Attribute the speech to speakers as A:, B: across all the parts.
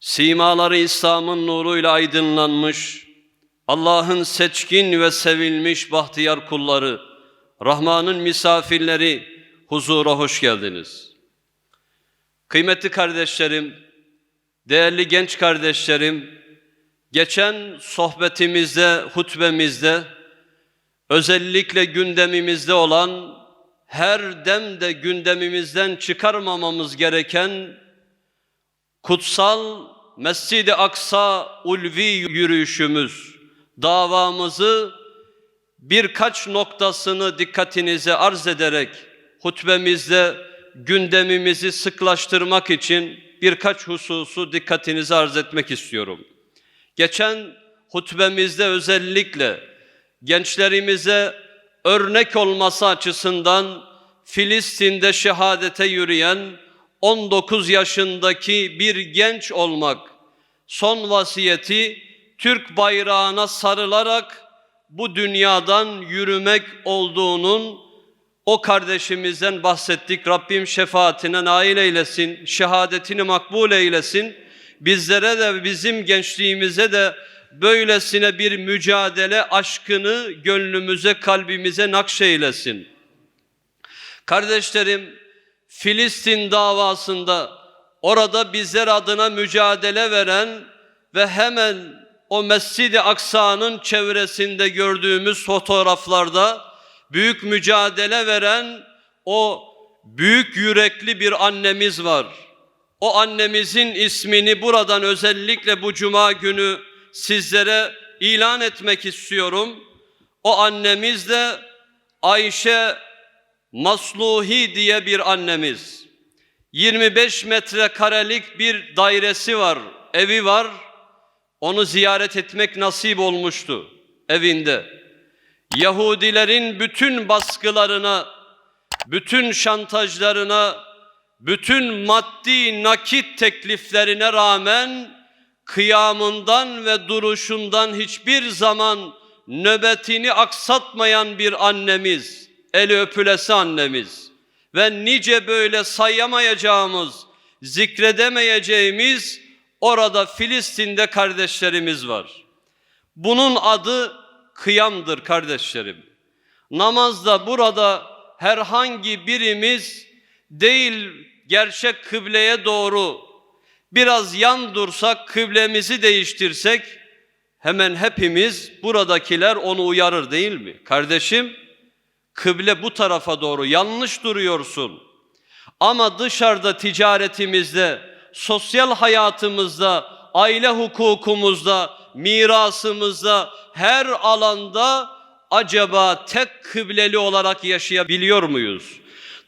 A: Simaları İslam'ın nuruyla aydınlanmış, Allah'ın seçkin ve sevilmiş bahtiyar kulları, Rahman'ın misafirleri, huzura hoş geldiniz. Kıymetli kardeşlerim, değerli genç kardeşlerim, geçen sohbetimizde, hutbemizde, özellikle gündemimizde olan, her demde gündemimizden çıkarmamamız gereken kutsal Mescid-i Aksa ulvi yürüyüşümüz, davamızı birkaç noktasını dikkatinize arz ederek hutbemizde gündemimizi sıklaştırmak için birkaç hususu dikkatinize arz etmek istiyorum. Geçen hutbemizde özellikle gençlerimize örnek olması açısından Filistin'de şehadete yürüyen 19 yaşındaki bir genç olmak, son vasiyeti Türk bayrağına sarılarak bu dünyadan yürümek olduğunun o kardeşimizden bahsettik. Rabbim şefaatine nail eylesin, şehadetini makbul eylesin. Bizlere de bizim gençliğimize de böylesine bir mücadele aşkını gönlümüze, kalbimize nakşeylesin. Kardeşlerim, Filistin davasında orada bizler adına mücadele veren ve hemen o Mescid-i Aksa'nın çevresinde gördüğümüz fotoğraflarda büyük mücadele veren o büyük yürekli bir annemiz var. O annemizin ismini buradan özellikle bu cuma günü sizlere ilan etmek istiyorum. O annemiz de Ayşe Masluhi diye bir annemiz. 25 metrekarelik bir dairesi var, evi var. Onu ziyaret etmek nasip olmuştu evinde. Yahudilerin bütün baskılarına, bütün şantajlarına, bütün maddi nakit tekliflerine rağmen kıyamından ve duruşundan hiçbir zaman nöbetini aksatmayan bir annemiz, eli öpülesi annemiz ve nice böyle sayamayacağımız, zikredemeyeceğimiz orada Filistin'de kardeşlerimiz var. Bunun adı kıyamdır kardeşlerim. Namazda burada herhangi birimiz değil gerçek kıbleye doğru biraz yan dursak, kıblemizi değiştirsek hemen hepimiz buradakiler onu uyarır değil mi? Kardeşim kıble bu tarafa doğru yanlış duruyorsun. Ama dışarıda ticaretimizde, sosyal hayatımızda, aile hukukumuzda, mirasımızda, her alanda acaba tek kıbleli olarak yaşayabiliyor muyuz?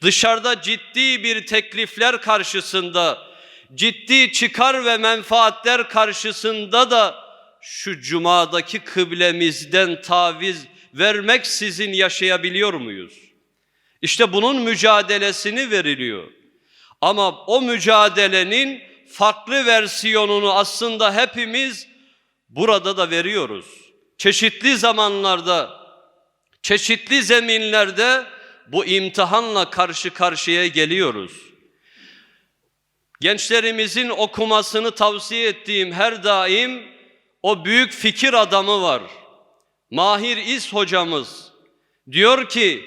A: Dışarıda ciddi bir teklifler karşısında, ciddi çıkar ve menfaatler karşısında da şu cumadaki kıblemizden taviz vermek sizin yaşayabiliyor muyuz? İşte bunun mücadelesini veriliyor. Ama o mücadelenin farklı versiyonunu aslında hepimiz burada da veriyoruz. Çeşitli zamanlarda, çeşitli zeminlerde bu imtihanla karşı karşıya geliyoruz. Gençlerimizin okumasını tavsiye ettiğim her daim o büyük fikir adamı var. Mahir İz hocamız diyor ki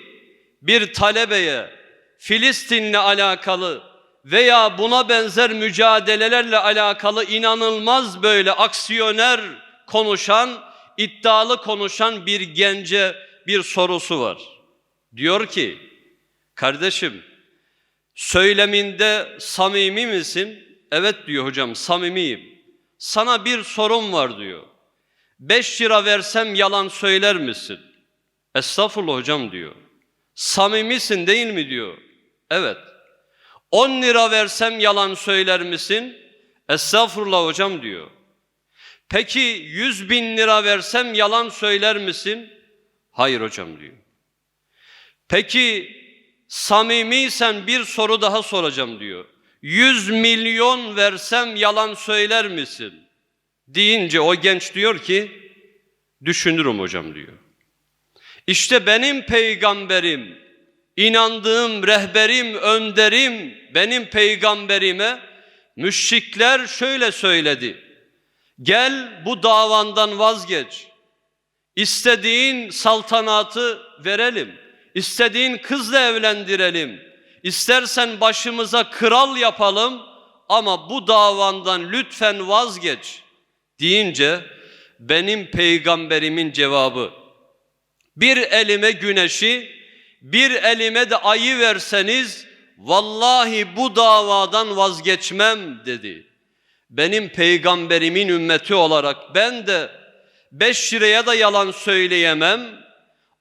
A: bir talebeye Filistin'le alakalı veya buna benzer mücadelelerle alakalı inanılmaz böyle aksiyoner konuşan, iddialı konuşan bir gence bir sorusu var. Diyor ki, kardeşim söyleminde samimi misin? Evet diyor hocam samimiyim. Sana bir sorum var diyor. Beş lira versem yalan söyler misin? Estağfurullah hocam diyor. Samimisin değil mi diyor. Evet. 10 lira versem yalan söyler misin? Estağfurullah hocam diyor. Peki 100 bin lira versem yalan söyler misin? Hayır hocam diyor. Peki samimiysen bir soru daha soracağım diyor. 100 milyon versem yalan söyler misin? Deyince o genç diyor ki düşünürüm hocam diyor. İşte benim peygamberim, inandığım rehberim, önderim, benim peygamberime müşrikler şöyle söyledi. Gel bu davandan vazgeç. İstediğin saltanatı verelim. İstediğin kızla evlendirelim. İstersen başımıza kral yapalım ama bu davandan lütfen vazgeç deyince benim peygamberimin cevabı bir elime güneşi bir elime de ayı verseniz vallahi bu davadan vazgeçmem dedi. Benim peygamberimin ümmeti olarak ben de beş liraya da yalan söyleyemem,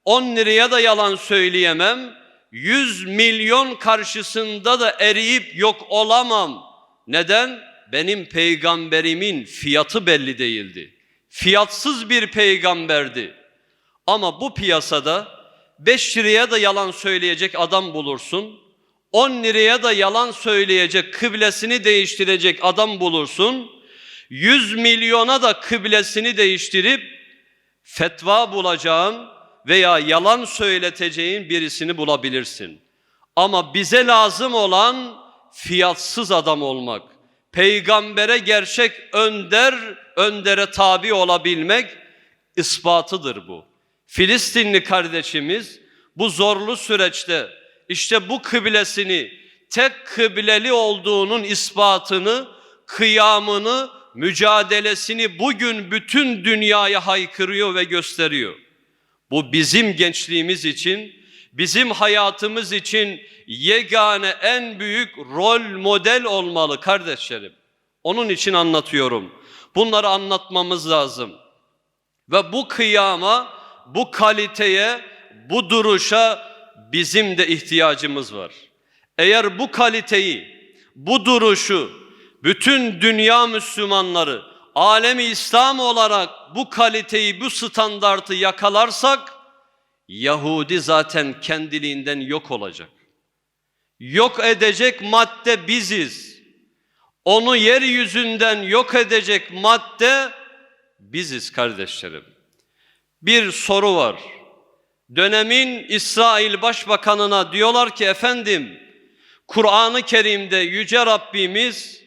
A: on liraya da yalan söyleyemem, yüz milyon karşısında da eriyip yok olamam. Neden? Benim peygamberimin fiyatı belli değildi. Fiyatsız bir peygamberdi. Ama bu piyasada 5 liraya da yalan söyleyecek adam bulursun. 10 liraya da yalan söyleyecek, kıblesini değiştirecek adam bulursun. 100 milyona da kıblesini değiştirip fetva bulacağın veya yalan söyleteceğin birisini bulabilirsin. Ama bize lazım olan fiyatsız adam olmak. Peygambere gerçek önder, öndere tabi olabilmek ispatıdır bu. Filistinli kardeşimiz bu zorlu süreçte işte bu kıblesini tek kıbleli olduğunun ispatını, kıyamını, mücadelesini bugün bütün dünyaya haykırıyor ve gösteriyor. Bu bizim gençliğimiz için, bizim hayatımız için yegane en büyük rol model olmalı kardeşlerim. Onun için anlatıyorum. Bunları anlatmamız lazım. Ve bu kıyama, bu kaliteye, bu duruşa bizim de ihtiyacımız var. Eğer bu kaliteyi, bu duruşu bütün dünya Müslümanları alemi İslam olarak bu kaliteyi, bu standartı yakalarsak Yahudi zaten kendiliğinden yok olacak. Yok edecek madde biziz. Onu yeryüzünden yok edecek madde biziz kardeşlerim. Bir soru var. Dönemin İsrail Başbakanına diyorlar ki efendim Kur'an-ı Kerim'de Yüce Rabbimiz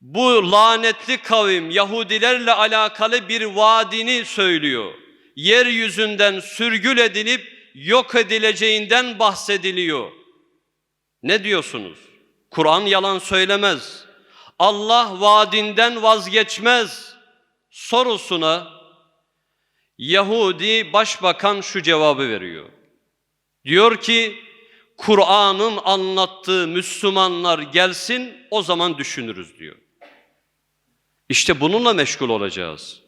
A: bu lanetli kavim Yahudilerle alakalı bir vaadini söylüyor. Yeryüzünden sürgül edilip yok edileceğinden bahsediliyor. Ne diyorsunuz? Kur'an yalan söylemez. Allah vaadinden vazgeçmez sorusuna Yahudi başbakan şu cevabı veriyor. Diyor ki Kur'an'ın anlattığı Müslümanlar gelsin o zaman düşünürüz diyor. İşte bununla meşgul olacağız.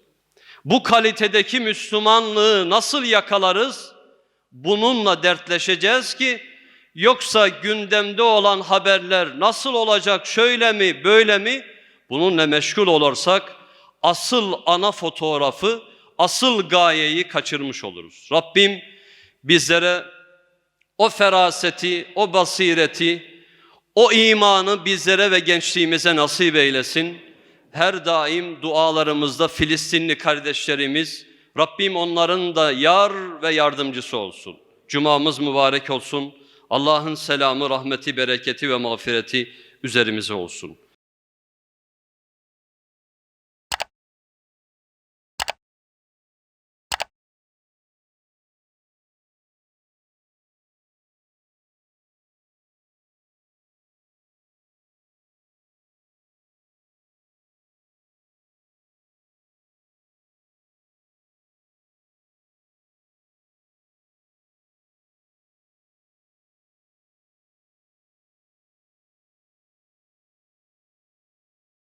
A: Bu kalitedeki Müslümanlığı nasıl yakalarız? Bununla dertleşeceğiz ki yoksa gündemde olan haberler nasıl olacak şöyle mi böyle mi bununla meşgul olursak asıl ana fotoğrafı asıl gayeyi kaçırmış oluruz. Rabbim bizlere o feraseti, o basireti, o imanı bizlere ve gençliğimize nasip eylesin. Her daim dualarımızda Filistinli kardeşlerimiz, Rabbim onların da yar ve yardımcısı olsun. Cumamız mübarek olsun. Allah'ın selamı, rahmeti, bereketi ve mağfireti üzerimize olsun.